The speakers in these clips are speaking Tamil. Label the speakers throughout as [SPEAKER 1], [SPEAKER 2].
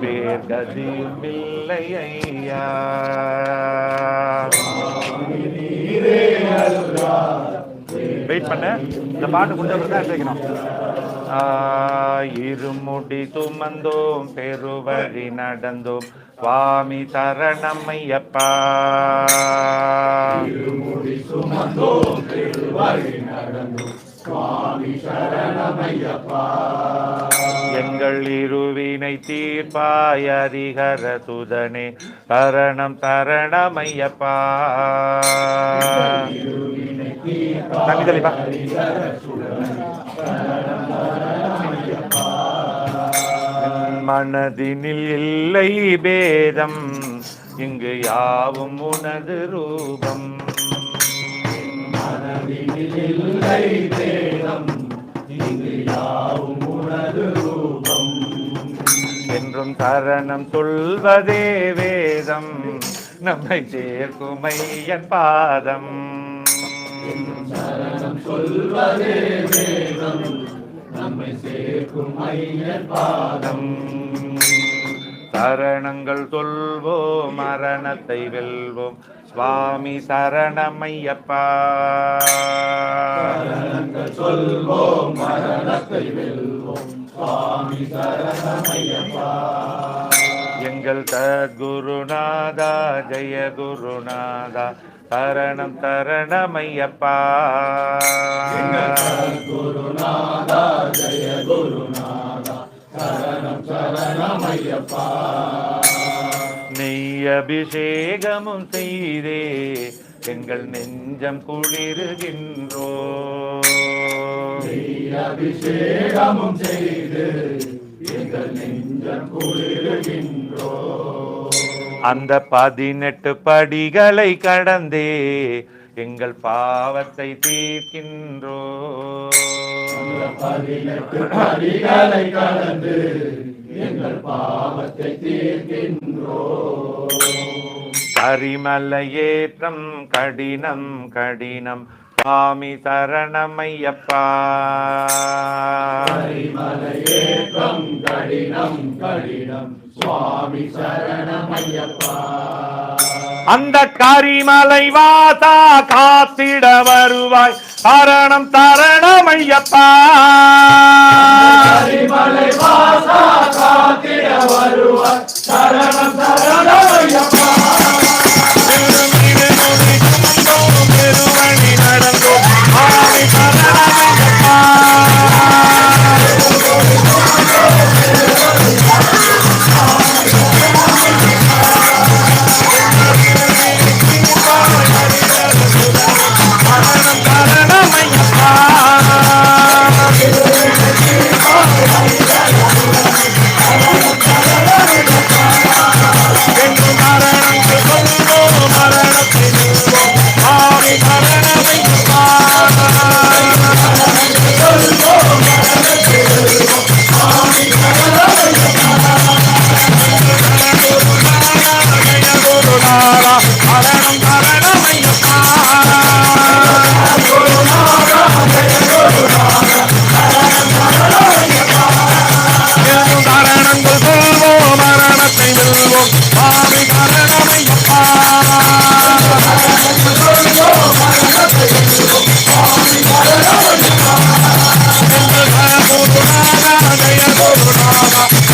[SPEAKER 1] வேர்கதியுமில்லை ஐயா வெயிட் பண்ண. இந்த பாட்டு முடிஞ்ச தான் வைக்கணும் ஆ, இருமுடி சுமந்தோம் பெருவழி நடந்தோம். சுவாமி சரணம் ஐயப்பா எங்கள் வினை தீர்ப்பாய் அதிகர சுதனே சரணம் சரணம் ஐயப்பா தம்பி மனதினில் இல்லை பேதம் இங்கு யாவும் உனது ரூபம். மனதினில் இல்லை பேதம் என்றும் சரணம் சொல்வதே வேதம். நம்மை சேர்க்கும் ஐயன் பாதம். பாதம் சரணங்கள் சொல்வோம் மரணத்தை வெல்வோம். சுவாமி சரணமையப்பா. சொல்வோம் மரணத்தை வெல்வோம். எங்கள் சத்குருநாதா ஜெய குருநாதா சரணம் சரணமையப்பா. நெய் அபிஷேகமும் செய்தே எங்கள் நெஞ்சம் குளிருகின்றோ
[SPEAKER 2] அபிஷேகமும் செய்து எங்கள் நெஞ்சம் குளிர்கின்றோ.
[SPEAKER 1] அந்த பதினெட்டு படிகளை கடந்தே எங்கள் பாவத்தை தீர்க்கின்றோ.
[SPEAKER 2] பதினெட்டு படிகளை கடந்து எங்கள் பாவத்தை தீர்க்கின்றோ.
[SPEAKER 1] கரிமலை ஏற்றம் கடினம் கடினம் சுவாமி சரணமையப்பா.
[SPEAKER 2] மலையேற்றம் கடினம் கடினம் சுவாமி சரணமையப்பா
[SPEAKER 1] அந்த கரிமலை வாசா காத்திட வருவாய். சரணம் சரணமையப்பா.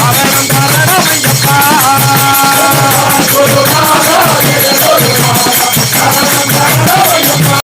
[SPEAKER 2] Amen.